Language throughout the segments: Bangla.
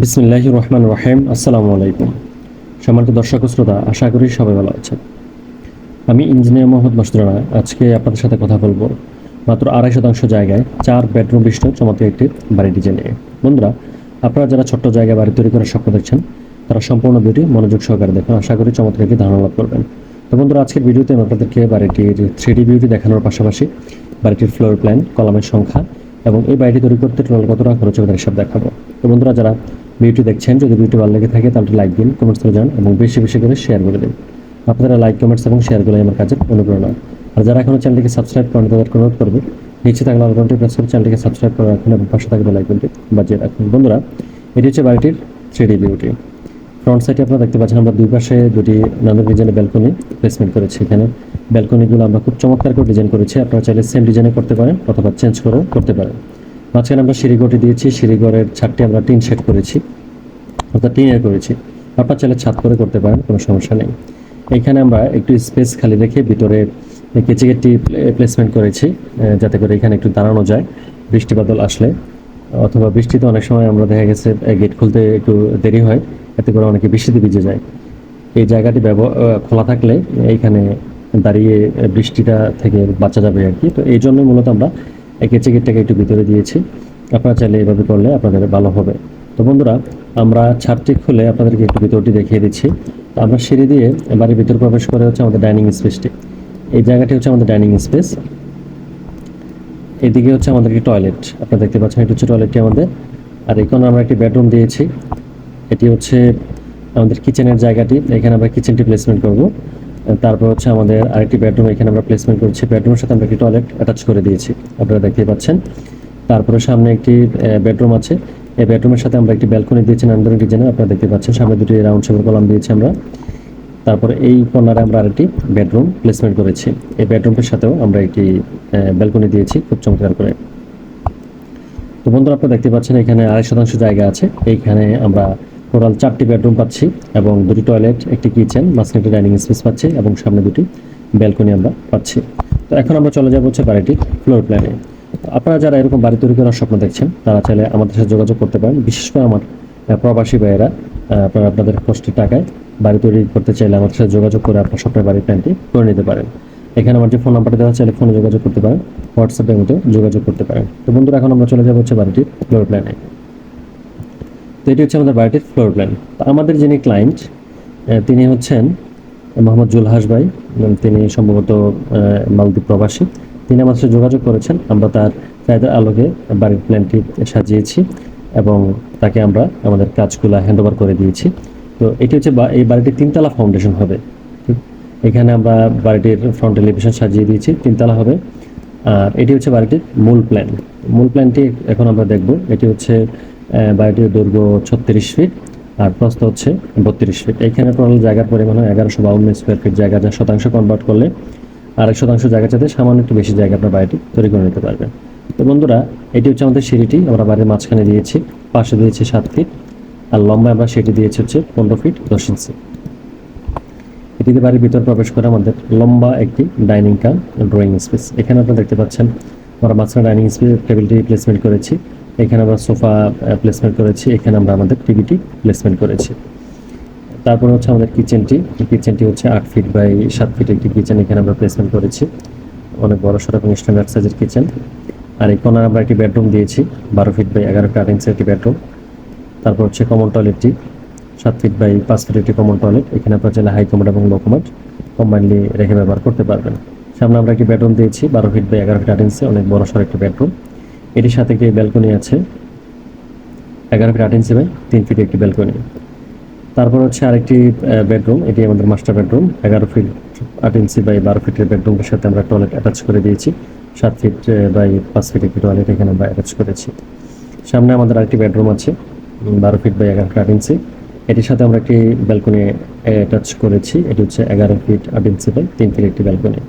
বিসমিল্লাহ রহমান রহিম আসসালামু আলাইকুম। সম্মানিত দর্শক শ্রোতা, আশা করি সবাই ভালো আছেন। আমি ইঞ্জিনিয়ার মোহাম্মদ মাসুদ রানা। আজকে আপনাদের সাথে কথা বলব মাত্র আড়াই শতাংশ জায়গায় চার বেডরুম বিশিষ্ট চমৎকার একটি বাড়ি ডিজাইন নিয়ে। বন্ধুরা, আপনারা যারা ছোট্ট জায়গায় বাড়ি তৈরি করার স্বপ্ন দেখছেন, তারা সম্পূর্ণ ভিডিও মনোযোগ সহকারে দেখুন। আশা করি চমৎকার একটি ধারণা লাভ করবেন। তো বন্ধুরা, আজকের ভিডিওতে আমি আপনাদেরকে বাড়িটির থ্রি ভিউটি দেখানোর পাশাপাশি বাড়িটির ফ্লোর প্ল্যান কলামের সংখ্যা এবং এই বাড়িটি তৈরি করতে টোটাল কত টাকা খরচ হবে হিসাব দেখাবো। তো বন্ধুরা, যারা ভিডিওটি দেখছেন, যদি ভিডিওটি ভালো লেগে থাকে, তাহলে লাইক দিন কমেন্টস করে যান এবং বেশি বেশি করে শেয়ার করে দিন। আপনারা লাইক কমেন্টস এবং শেয়ারগুলো আমার কাজের অনুপ্রেরণা। আর যারা এখনও চ্যানেলটিকে সাবস্ক্রাইব করেন তাদেরকে অনুরোধ করবে, নিচে থাকলে আলাদাটি প্রেস করে চ্যানেলটিকে সাবস্ক্রাইব করে রাখুন এবং পাশে থাকবে লাইক লাইকনটি বাজিয়ে রাখুন। বন্ধুরা, এটি হচ্ছে বাড়িটির থ্রি ডি বিউটি ফ্রন্ট সাইডে আপনারা দেখতে পাচ্ছেন, আমরা দুই পাশে দুটি নানান ডিজাইনের ব্যালকনি প্লেসমেন্ট করেছি এখানে। ব্যালকনিগুলো আমরা খুব চমৎকার করে ডিজাইন করেছি, আপনারা চাইলে সেম ডিজাইনে করতে পারেন অথবা চেঞ্জ করেও করতে পারেন। মাঝখানে আমরা সিঁড়িঘরটি দিয়েছি সিঁড়িঘরের ছাদটি আমরা টিন শেড করেছি, অর্থাৎ টিনের করেছি। আপনার চাইলে ছাদ করে করতে পারেন, কোনো সমস্যা নেই। এখানে আমরা একটু স্পেস খালি রেখে ভিতরে কেচি গেটটি প্লেসমেন্ট করেছি যাতে করে এখানে একটু দাঁড়ানো যায়, বৃষ্টি বাদল আসলে। অথবা বৃষ্টিতে অনেক সময় আমরা দেখা গেছে গেট খুলতে একটু দেরি হয়, এতে করে অনেকে বৃষ্টিতে ভিজে যায়। এই জায়গাটি খোলা থাকলে এইখানে দাঁড়িয়ে বৃষ্টিটা থেকে বাঁচা যাবে আর কি। তো এই জন্য মূলত আমরা এই কেচি গেটটাকে একটু ভিতরে দিয়েছি। আপনারা চাইলে এভাবে করলে আপনাদের ভালো হবে। তো বন্ধুরা, আমরা ছাদটি খুলে আপনাদেরকে একটু ভিতরটি দেখিয়ে দিচ্ছি। আমরা সিঁড়ি দিয়ে বাড়ির ভিতর প্রবেশ করে হচ্ছে আমাদের ডাইনিং স্পেসটি। এই জায়গাটি হচ্ছে আমাদের ডাইনিং স্পেস। এদিকে হচ্ছে আমাদের একটি টয়লেট। আপনারা দেখতে পাচ্ছেন এটি হচ্ছে টয়লেটটি আমাদের। আর এখানে আমরা একটি বেডরুম দিয়েছি। এটি হচ্ছে আমাদের কিচেনের জায়গাটি। এখানে আমরা কিচেনটি প্লেসমেন্ট করব। তারপর হচ্ছে আমাদের আরেকটি বেডরুম এখানে আমরা প্লেসমেন্ট করছি। বেডরুমের সাথে আমরা একটি টয়লেট অ্যাটাচ করে দিয়েছি। আপনারা দেখতেই পাচ্ছেন। তারপরে সামনে একটি বেডরুম আছে। এই বেডরুমের সাথে আমরা একটি ব্যালকনি দিয়েছি, নান্দনিক ডিজাইনের আপনারা দেখতে পাচ্ছেন, সামনে দুটি রাউন্ড শেপের কলাম দিয়েছি আমরা। তারপরে এই কর্নারে আমরা আরেকটি বেডরুম প্লেসমেন্ট করেছি। এই বেডরুমটির সাথেও আমরা একটি ব্যালকনি দিয়েছি খুব চমৎকার করে। তো বন্ধুরা, আপনারা দেখতে পাচ্ছেন এখানে আড়াই শতাংশ জায়গা আছে। এইখানে আমরা টোটাল চারটি বেডরুম পাচ্ছি এবং দুটি টয়লেট, একটি কিচেন, মাঝখানে একটি ডাইনিং স্পেস পাচ্ছি এবং সামনে দুটি ব্যালকনি আমরা পাচ্ছি। তো এখন আমরা চলে যাব হচ্ছে বাড়িটির ফ্লোর প্ল্যানে। আপনারা যারা এরকম বাড়ি তৈরি করার স্বপ্ন দেখছেন, তারা চাইলে আমাদের সাথে যোগাযোগ করতে পারেন। বিশেষ করে আমার প্রবাসী ভাইয়েরা আপনারা আপনাদের কষ্টের টাকায় বাড়ি তৈরি করতে চাইলে আমাদের সাথে যোগাযোগ করে আপনার স্বপ্নের বাড়ির প্ল্যানটি করে নিতে পারেন। এখানে আমার যে ফোন নাম্বারটা দেওয়া চাইলে ফোনে যোগাযোগ করতে পারেন। হোয়াটসঅ্যাপের মতো যোগাযোগ করতে পারেন। তো বন্ধুরা, এখন আমরা চলে যাব হচ্ছে বাড়িটির ফ্লোর প্ল্যানে। তো এটি হচ্ছে আমাদের বাড়িটির ফ্লোর প্ল্যান। তো আমাদের যিনি ক্লায়েন্ট তিনি হচ্ছেন মোহাম্মদ জুলহাস ভাই তিনি সম্ভবত মালদ্বীপ প্রবাসী। তিনি আমার সাথে যোগাযোগ করেছেন। আমরা তার চাহিদার আলোকে বাড়ির প্ল্যানটি সাজিয়েছি এবং তাকে আমরা আমাদের কাজগুলো হ্যান্ড ওভার করে দিয়েছি। তো এটি হচ্ছে এই বাড়িটির তিনতলা ফাউন্ডেশন হবে। এখানে আমরা বাড়িটির ফ্রন্ট এলিভেশন সাজিয়ে দিয়েছি, তিনতলা হবে। আর এটি হচ্ছে বাড়িটির মূল প্ল্যান মূল প্ল্যানটি এখন আমরা দেখব। এটি হচ্ছে বাড়িটির দৈর্ঘ্য ছত্রিশ ফিট আর প্রস্থ হচ্ছে বত্রিশ ফিট এখানে টোটাল জায়গার পরিমাণ হয় এগারোশো বাউন্ন স্কোয়ার ফিট জায়গা, যা শতাংশ কনভার্ট করলে আরেক শতাংশ জায়গা চাইতে সামান্য একটু বেশি জায়গা আপনার বাড়িটি তৈরি করে নিতে পারবেন তো বন্ধুরা, এটি হচ্ছে আমাদের সিঁড়িটি, আমরা বাড়ির মাঝখানে দিয়েছি, পাশে দিয়েছি সাত ফিট আর লম্বা আমরা সেটি দিয়েছি হচ্ছে পনেরো ফিট দশ ইঞ্চি এটিতে বাড়ির ভিতর প্রবেশ করে আমাদের লম্বা একটি ডাইনিং কাম ড্রয়িং স্পেস এখানে আপনারা দেখতে পাচ্ছেন, আমরা মাঝখানে ডাইনিং স্পেস টেবিলটি প্লেসমেন্ট করেছি। এখানে আমরা সোফা প্লেসমেন্ট করেছি। এখানে আমরা আমাদের টিভিটি প্লেসমেন্ট করেছি। তারপরে হচ্ছে আমাদের কিচেনটি কিচেনটি হচ্ছে আট ফিট বাই সাত ফিট একটি কিচেন এখানে আমরা প্লেসমেন্ট করেছি। অনেক বড় সড়ো এবং স্ট্যান্ডার্ড সাইজের কিচেন আর এই কোনার আমরা একটি বেডরুম দিয়েছি। বারো ফিট বাই এগারো ফিট আট ইঞ্চের একটি বেডরুম তারপর হচ্ছে কমন টয়লেটটি সাত ফিট বাই পাঁচ ফিট একটি কমন টয়লেট এখানে আপনার চাইলে হাই কমোড এবং লো কমোড কম্বাইনলি রেখে ব্যবহার করতে পারবেন। সামনে আমরা একটি বেডরুম দিয়েছি। বারো ফিট বাই এগারো ফিট আট ইঞ্চি অনেক বড় সড়ো একটি বেডরুম এটির সাথে একটি ব্যালকনি আছে। এগারো ফিট আট ইঞ্চি বাই তিন ফিট একটি ব্যালকনি তারপর হচ্ছে আরেকটি বেডরুম এটি আমাদের মাস্টার বেডরুম এগারো ফিট আট ইঞ্চি বাই বারো ফিটের বেডরুমের সাথে আমরা টয়লেট অ্যাটাচ করে দিয়েছি। সাত ফিট বাই পাঁচ ফিট একটি টয়লেট এখানে আমরা অ্যাটাচ করেছি। সামনে আমাদের আরেকটি বেডরুম আছে বারো ফিট বাই এগারো ফিট আট ইঞ্চি এটির সাথে আমরা একটি ব্যালকনি অ্যাটাচ করেছি। এটি হচ্ছে এগারো ফিট আট ইঞ্চি বাই তিন ফিট একটি ব্যালকনি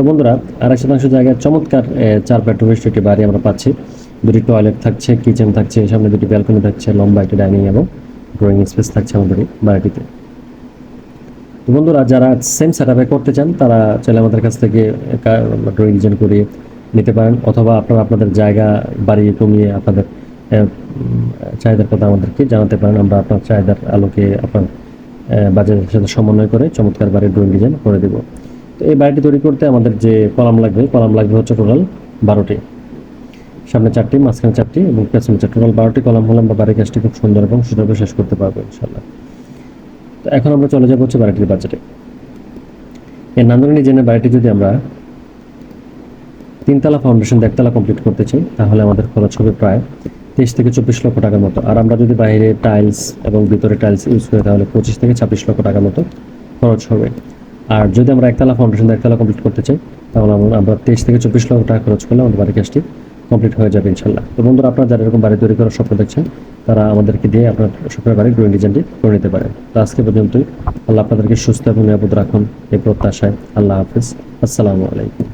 তো বন্ধুরা আড়াই শতাংশ জায়গায় চমৎকার চার বেডরুম একটি বাড়ি আমরা পাচ্ছি। দুটি টয়লেট থাকছে কিচেন থাকছে, সামনে দুটি ব্যালকনি থাকছে, লম্বা একটি ডাইনিং এবং ড্রয়িং স্পেস থাকছে আমাদের বাড়িটিতে। তো বন্ধুরা, যারা সেম সেট করতে চান, তারা চাইলে আমাদের কাছ থেকে ড্রয়িং ডিজাইন করিয়ে নিতে পারেন, অথবা আপনারা আপনাদের জায়গা বাড়িয়ে কমিয়ে আপনাদের চাহিদার কথা আমাদেরকে জানাতে পারেন। আমরা আপনার চাহিদার আলোকে আপনার বাজারের সাথে সমন্বয় করে চমৎকার বাড়ির ড্রয়িং ডিজাইন করে দেব। তো এই বাড়িটি তৈরি করতে আমাদের যে কলাম লাগবে কলাম লাগবে হচ্ছে টোটাল বারোটি। সামনে চারটি, মাঝখানে চারটি এবং পেছনে চারটি। টোটাল বারোটি কলাম হলে আমরা বাড়ির কাজটি খুব সুন্দর এবং সুন্দরভাবে শেষ করতে পারব ইনশাল্লাহ তো এখন আমরা চলে যাব হচ্ছে বাড়িটির বাজেটে এর নান্দনী জেনে বাড়িটি যদি আমরা তিনতলা ফাউন্ডেশন একতলা কমপ্লিট করতে চাই, তাহলে আমাদের খরচ হবে প্রায় তেইশ থেকে চব্বিশ লক্ষ টাকার মতো। আর আমরা যদি বাইরে টাইলস এবং ভিতরে টাইলস ইউজ করি, তাহলে পঁচিশ থেকে ছাব্বিশ লক্ষ টাকার মতো খরচ হবে। আর যদি আমরা একতলা ফাউন্ডেশন একতলা কমপ্লিট করতে চাই, তাহলে আমরা তেইশ থেকে চব্বিশ লক্ষ টাকা খরচ করলে আমাদের বাড়ির কাজটি কমপ্লিট হয়ে যাবে ইনশাল্লাহ। তো বন্ধুরা, আপনারা যারা এরকম বাড়ি তৈরি করার স্বপ্ন দেখছেন, তারা আমাদেরকে দিয়ে আপনার স্বপ্নের বাড়ির ড্রয়িং ডিজাইনটি করে নিতে পারেন। তো আজকে পর্যন্তই। আল্লাহ আপনাদেরকে সুস্থ এবং নিরাপদ রাখুন এই প্রত্যাশায়। আল্লাহ হাফিজ। আসসালামু আলাইকুম।